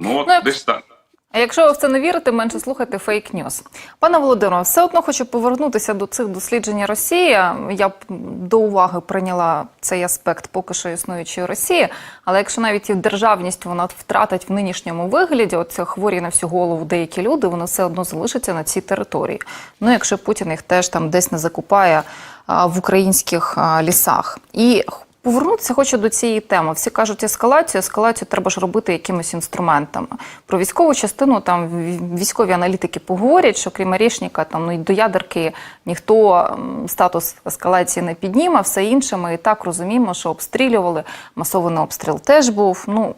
Ну от Ну, десь так. А якщо ви в це не вірите, менше слухайте фейк ньюс. Пане Володимире, все одно хочу повернутися до цих досліджень Росії. Я б до уваги прийняла цей аспект поки що існуючої Росії. Але якщо навіть і державність вона втратить в нинішньому вигляді, оце хворі на всю голову деякі люди, вони все одно залишаться на цій території. Ну якщо Путін їх теж там десь не закупає а, в українських а, лісах. І Повернутися хочу до цієї теми. Всі кажуть ескалацію. Ескалацію треба ж робити якимось інструментами. Про військову частину там військові аналітики поговорять, що крім Арішніка, там ну і до ядерки ніхто статус ескалації не підніме. Все інше ми і так розуміємо, що обстрілювали. Масований обстріл теж був. Ну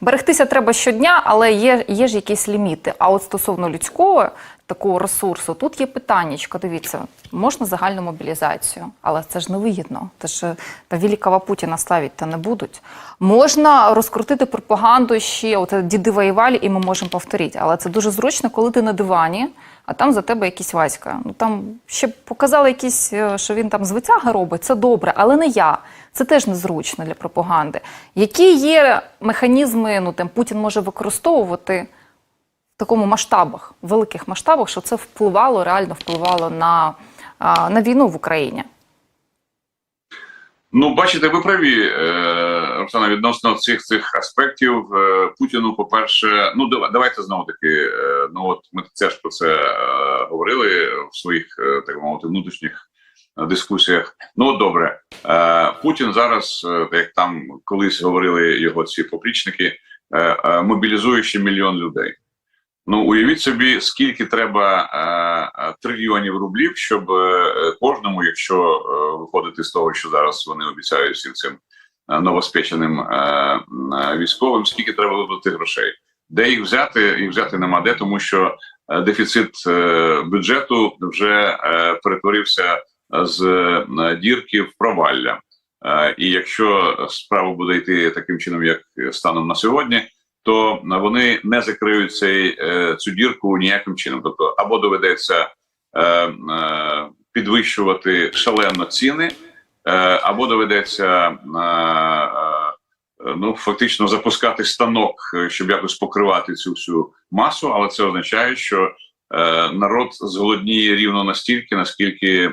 берегтися треба щодня, але є, є ж якісь ліміти. А от стосовно людського такого ресурсу, тут є питаннячко. Дивіться, можна загальну мобілізацію, але це ж невигідно. Це ж та Великого Путіна славить та не будуть. Можна розкрутити пропаганду ще, от діди воювали, і ми можемо повторити. Але це дуже зручно, коли ти на дивані, а там за тебе якийсь Васька. Ну там ще показали якісь, е, що він там з витяги робить, це добре, але не я. Це теж незручно для пропаганди. Які є механізми, ну там Путін може використовувати такому масштабах, великих масштабах, що це впливало, реально впливало на, на війну в Україні? Ну, бачите, ви праві, е, Оксана, відносно цих цих аспектів е, Путіну, по-перше, ну дава- давайте знову таки. Е, ну от ми теж про це говорили в своїх так мовити внутрішніх дискусіях. Ну добре, Путін зараз, як там колись говорили його ці поплічники, мобілізує ще мільйон людей. Ну, уявіть собі, скільки треба е, е, трильйонів рублів, щоб е, кожному, якщо виходити з того, що зараз вони обіцяють всім цим новоспеченим військовим, скільки треба виплатити грошей, де їх взяти, їх взяти нема де, тому що дефіцит бюджету вже перетворився з дірки в провалля. І якщо справа буде йти таким чином, як станом на сьогодні то вони не закриють цей, е, цю дірку ніяким чином. Тобто, або доведеться е, е, підвищувати шалено ціни, або доведеться ну фактично запускати станок, щоб якось покривати цю всю масу. Але це означає, що народ зголодніє рівно настільки, наскільки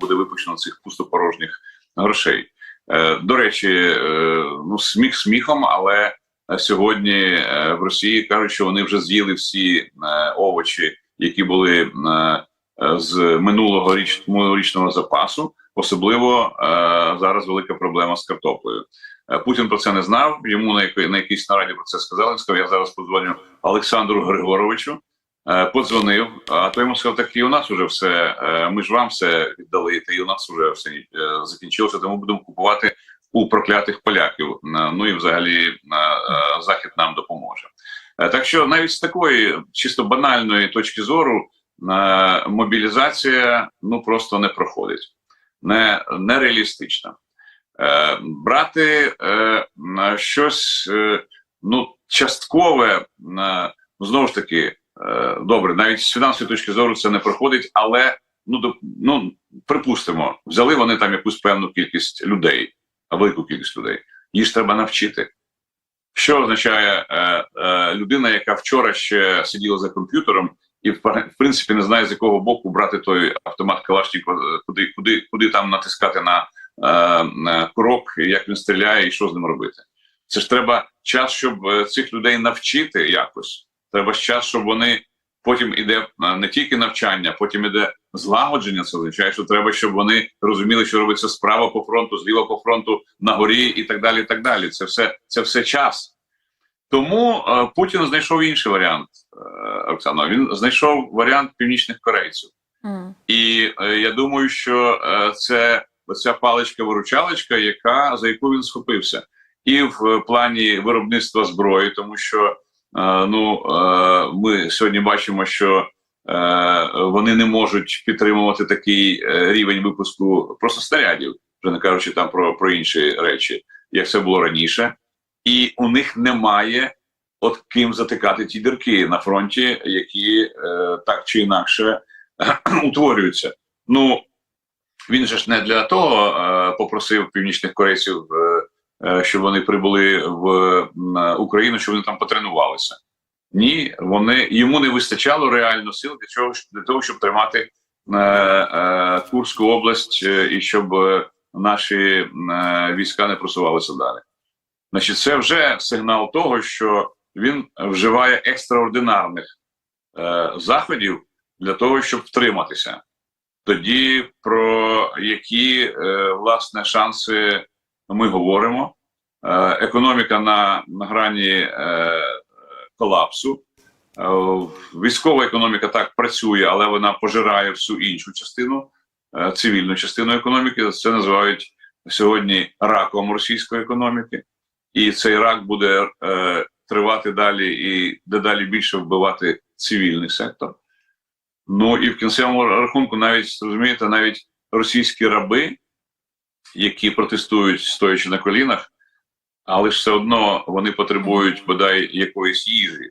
буде випущено цих пустопорожніх грошей. До речі, ну сміх сміхом, але сьогодні е, в Росії кажуть, що вони вже з'їли всі е, овочі, які були е, з минулого річ минулорічного запасу. Особливо зараз велика проблема з картоплею. Путін про це не знав. Йому на якій на якійсь нараді про це сказали. Сказав, я зараз подзвоню Олександру Григоровичу. Подзвонив, а той йому сказав, так і у нас вже все. Ми ж вам все віддали, та і у нас вже все закінчилося. Тому будемо купувати у проклятих поляків. Е, Ну і взагалі е, е, захід нам допоможе. Так що навіть з такої чисто банальної точки зору мобілізація ну просто не проходить, не нереалістична. Брати щось ну часткове, знову ж таки, добре, навіть з фінансової точки зору це не проходить, але ну ну припустимо, взяли вони там якусь певну кількість людей велику кількість людей. Їх треба навчити. Що означає е, е, людина, яка вчора ще сиділа за комп'ютером і в, принципі не знає з якого боку брати той автомат Калашникова, е, куди, куди, куди там натискати на, е, на курок, як він стріляє і що з ним робити. Це ж треба час, щоб е, цих людей навчити якось. Треба час, щоб вони потім іде е, не тільки навчання, потім іде злагодження. Це означає, що треба, щоб вони розуміли, що робиться справа по фронту, зліва по фронту, на горі і так далі. і так далі. Це все це все час. Тому е, Путін знайшов інший варіант, е, Оксано. Він знайшов варіант північних корейців. М. І е, я думаю, що е, це оця паличка-виручалочка, яка за яку він схопився, і в плані виробництва зброї, тому що ну е, ми сьогодні бачимо, що е, вони не можуть підтримувати такий е, рівень випуску просто снарядів, вже не кажучи там про, про інші речі, як це було раніше, і у них немає. От ким затикати ті дірки на фронті, які е, так чи інакше утворюються. Ну він же ж не для того е, попросив північних корейців е, е, щоб вони прибули в Україну, щоб вони там потренувалися. Ні, вони йому не вистачало реально сил для чого для того, щоб тримати е, е, Курську область е, і щоб е, наші е, війська не просувалися далі. Значить, це вже сигнал того, що він вживає екстраординарних е, заходів для того, щоб втриматися. Тоді про які е, власне шанси ми говоримо. Е, економіка на, на грані е, колапсу. Е, військова економіка так працює, але вона пожирає всю іншу частину, цивільну частину економіки. Це називають сьогодні раком російської економіки, і цей рак буде е, тривати далі і дедалі більше вбивати цивільний сектор. Ну і в кінцевому рахунку, навіть розумієте, навіть російські раби, які протестують стоячи на колінах, але ж все одно вони потребують бодай якоїсь їжі.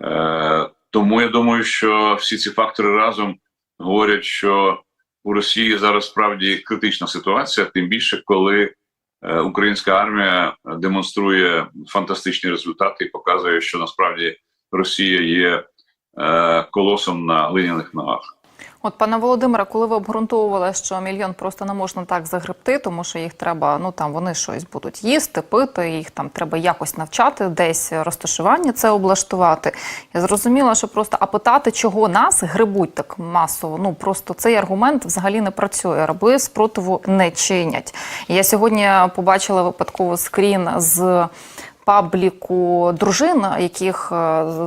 Е, тому я думаю, що всі ці фактори разом говорять, що у Росії зараз справді критична ситуація, тим більше, коли е, українська армія демонструє фантастичні результати і показує, що насправді Росія є е, колосом на глиняних ногах. От, пане Володимире, коли ви обґрунтовували, що мільйон просто не можна так загребти, тому що їх треба, ну там вони щось будуть їсти, пити, їх там треба якось навчати, десь розташування це облаштувати. Я зрозуміла, що просто а питати, чого нас грибуть так масово. Ну просто цей аргумент взагалі не працює. Раби спротиву не чинять. Я сьогодні побачила випадково скрін з Пабліку дружин, яких е,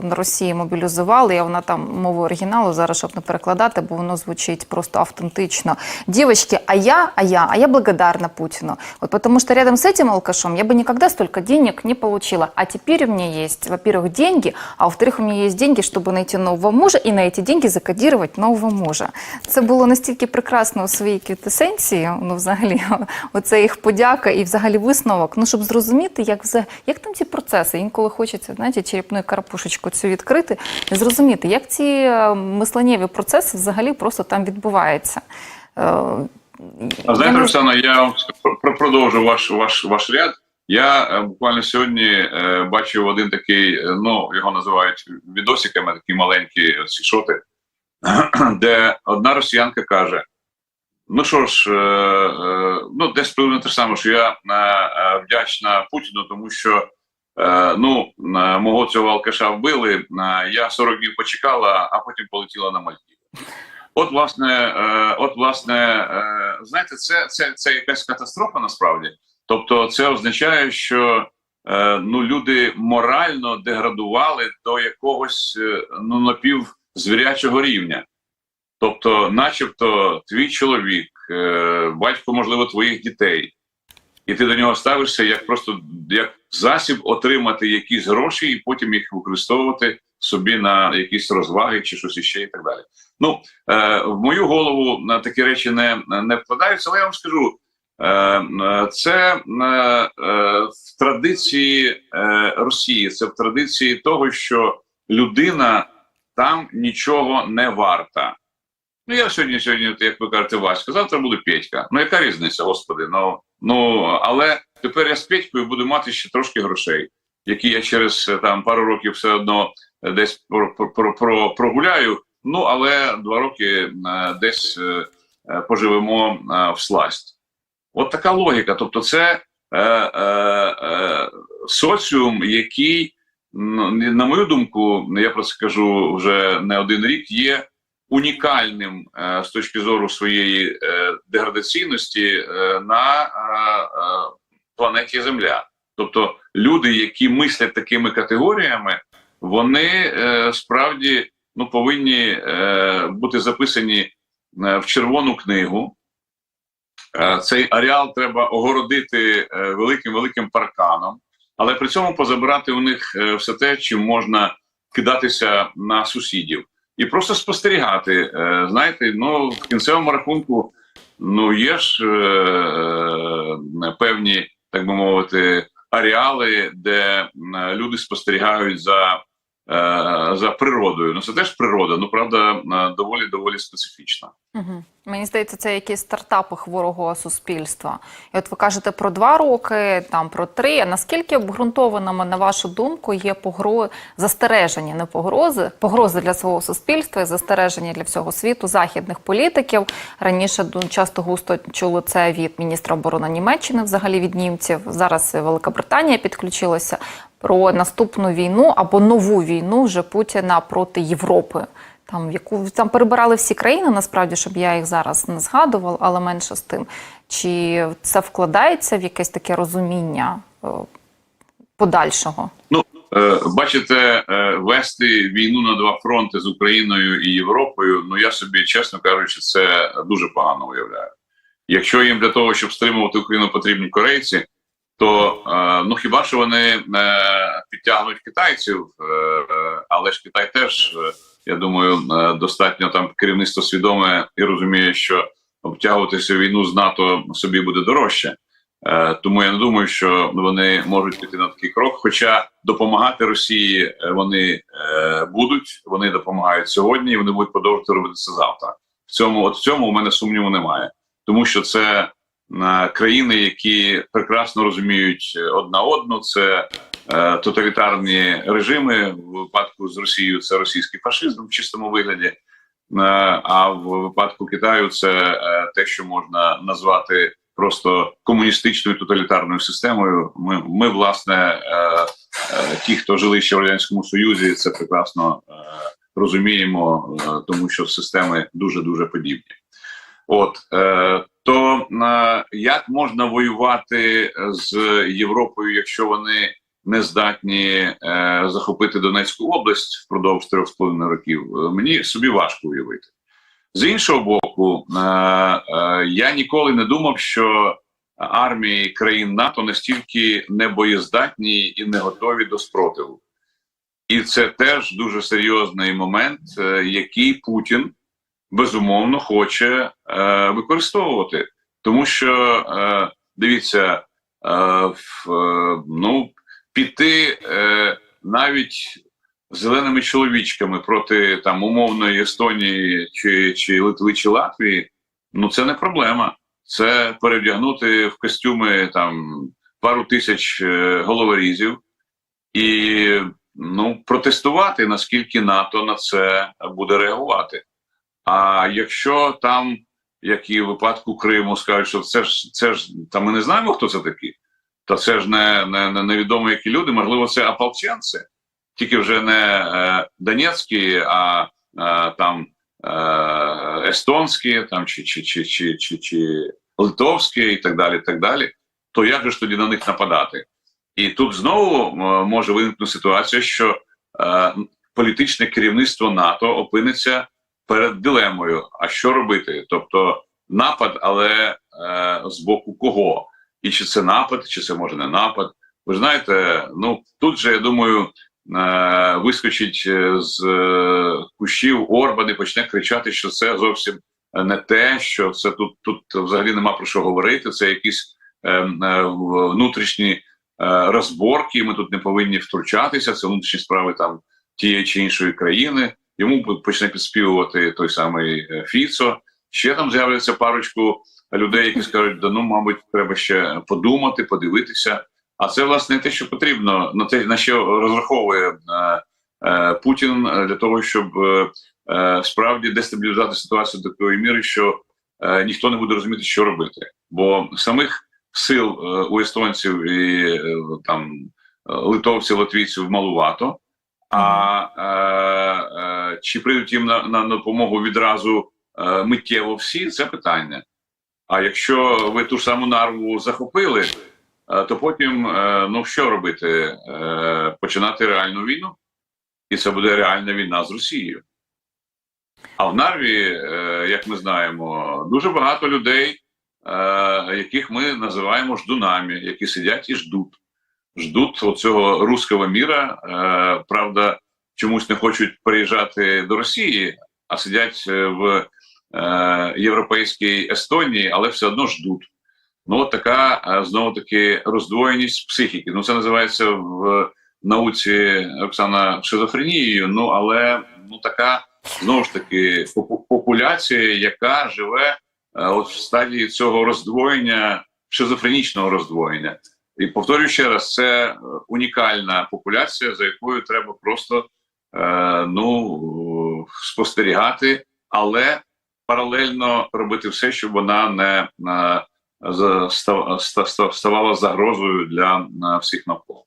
на Росії мобілізували. Я вона там мовою оригіналу зараз, щоб не перекладати, бо воно звучить просто автентично. Девочки, а я, а я, а я благодарна Путину. Вот потому что рядом с этим алкашом я бы никогда столько денег не получила. А теперь у меня есть, во-первых, деньги, а во-вторых, у меня есть деньги, чтобы найти нового мужа і на эти деньги закодировать нового мужа. Це було настільки прекрасно у своїй квітесенції, ну взагалі, оце їх подяка і взагалі висновок. Ну, щоб зрозуміти, як, вза- як там ці процеси. Інколи хочеться, знаєте, черепну карпушечку цю відкрити і зрозуміти, як ці е, мисленнєві процеси взагалі просто там відбуваються. Е, А знаєте, не- Оксана, я продовжу ваш ваш ваш ряд. Я е, буквально сьогодні бачив один такий, ну його називають відосиками, такі маленькі ці шоти, де одна росіянка каже: Ну що ж, ну десь приблизно те ж саме, що я вдячна Путіну, тому що ну е, мого цього алкаша вбили. е, Я 40 днів почекала, а потім полетіла на Мальдіви. От, власне, е, от, власне, е, знаєте, це, це, це якась катастрофа насправді. Тобто, це означає, що е, ну, люди морально деградували до якогось е, ну, напівзвірячого рівня. Тобто, начебто, твій чоловік, е, батько, можливо, твоїх дітей, і ти до нього ставишся як просто як засіб отримати якісь гроші і потім їх використовувати собі на якісь розваги чи щось іще і так далі. Ну, е, в мою голову на такі речі не, не вкладаються, але я вам скажу, е, е, це е, е, в традиції е, Росії, це в традиції того, що людина там нічого не варта. Ну, я сьогодні, сьогодні, як ви кажете, Васька, завтра буде Петька. Ну, яка різниця, господи? Ну, ну але тепер я з Петькою буду мати ще трошки грошей, які я через е, там пару років все одно е, десь про, про, про, про, прогуляю. Ну, але два роки е, десь поживемо в сласть. От така логіка. Тобто, це е, е, соціум, який, на мою думку, я про це кажу вже не один рік, є унікальним е, з точки зору своєї е, деградаційності е, на планеті Земля. Тобто люди, які мислять такими категоріями, вони справді ну, повинні бути записані в червону книгу. Цей ареал треба огородити великим великим парканом, але при цьому позабирати у них все те, чим можна кидатися на сусідів, і просто спостерігати. Е, Знаєте, ну в кінцевому рахунку, ну є ж е, е, певні, так би мовити, ареали, де люди спостерігають за, е, за природою. Ну це теж природа, ну правда, доволі доволі специфічна. Угу. Мені здається, це якісь стартапи хворого суспільства. І от ви кажете про два роки, там про три. А наскільки обґрунтованими, на вашу думку, є погро... застереження, не погрози, погрози для свого суспільства і застереження для всього світу західних політиків. Раніше часто густо чули це від міністра оборони Німеччини, взагалі від німців. Зараз Велика Британія підключилася про наступну війну або нову війну вже Путіна проти Європи. Там яку там перебирали всі країни, насправді, щоб я їх зараз не згадував, але менше з тим. Чи це вкладається в якесь таке розуміння е, подальшого? Ну, е, бачите, е, вести війну на два фронти з Україною і Європою. Ну я собі, чесно кажучи, це дуже погано уявляю. Якщо їм для того, щоб стримувати Україну, потрібні корейці, то ну хіба що вони підтягнуть китайців, але ж Китай теж, я думаю, е, достатньо там керівництво свідоме і розуміє, що обтягуватися війну з НАТО собі буде дорожче. Е, Тому я не думаю, що вони можуть піти на такий крок. Хоча допомагати Росії е, вони будуть, вони допомагають сьогодні, і вони будуть продовжувати робити це завтра. В цьому, от в цьому у мене сумніву немає, тому що це країни, які прекрасно розуміють одна одну. Це тоталітарні режими в випадку з Росією. Це російський фашизм в чистому вигляді. Е, А в випадку Китаю це е, те, що можна назвати просто комуністичною тоталітарною системою. Ми, ми власне, е, е, ті, хто жили ще в радянському союзі, це прекрасно е, розуміємо, е, тому що системи дуже дуже подібні. От е, то е, як можна воювати з Європою, якщо вони не здатні е, захопити Донецьку область впродовж трьох з половиною років? Е, Мені собі важко уявити. З іншого боку, е, е, я ніколи не думав, що армії країн НАТО настільки небоєздатні і не готові до спротиву. І це теж дуже серйозний момент, е, який Путін безумовно хоче е, використовувати. Тому що е, дивіться, е, ну, піти е, навіть зеленими чоловічками проти там умовної Естонії чи, чи Литви чи Латвії, ну це не проблема. Це перевдягнути в костюми там пару тисяч е, головорізів і ну протестувати, наскільки НАТО на це буде реагувати. А якщо там, як і в випадку Криму, скажуть, що це ж це ж та ми не знаємо, хто це такі, та це ж не, не, не невідомо які люди, можливо, це ополченці, тільки вже не е, донецькі, а е, там е, естонські, там чи, чи, чи, чи, чи, чи литовські, і так далі. так далі, То як же ж тоді на них нападати? І тут знову е, може виникнути ситуація, що е, політичне керівництво НАТО опиниться перед дилемою: а що робити? Тобто напад, але е, з боку кого? І чи це напад, чи це може не напад? Ви знаєте, ну тут же я думаю, е, вискочить е, з е, кущів Орбан і почне кричати, що це зовсім не те, що це тут тут взагалі нема про що говорити. Це якісь внутрішні розборки. Ми тут не повинні втручатися. Це внутрішні справи там тієї чи іншої країни. Йому почне підспівувати той самий Фіцо. Ще там з'являться парочку людей, які скажуть, да ну, мабуть, треба ще подумати, подивитися. А це власне те, що потрібно, на те, на що розраховує е, е, Путін для того, щоб е, е, справді дестабілізувати ситуацію до такої міри, що е, ніхто не буде розуміти, що робити. Бо самих сил е, у естонців і е, там литовців, латвійців малувато. А е, е, чи прийдуть їм на, на допомогу відразу е, миттєво всі, це питання. А якщо ви ту ж саму нарву захопили, е, то потім е, ну що робити? Е, починати реальну війну, і це буде реальна війна з Росією. А в Нарві, як ми знаємо, дуже багато людей, яких ми називаємо ждунами, які сидять і ждуть. Ждуть оцього руського міра. Правда, чомусь не хочуть приїжджати до Росії, а сидять в е, європейській Естонії, але все одно ждуть. Ну, от така е, знову таки роздвоєність психіки. Ну, це називається в науці Оксана шизофренією. Ну, але ну така знову ж таки популяція, яка живе е, от в стадії цього роздвоєння, шизофренічного роздвоєння. І повторюю ще раз, це унікальна популяція, за якою треба просто ну спостерігати, але паралельно робити все, щоб вона не е, ставала загрозою для е, всіх навколо.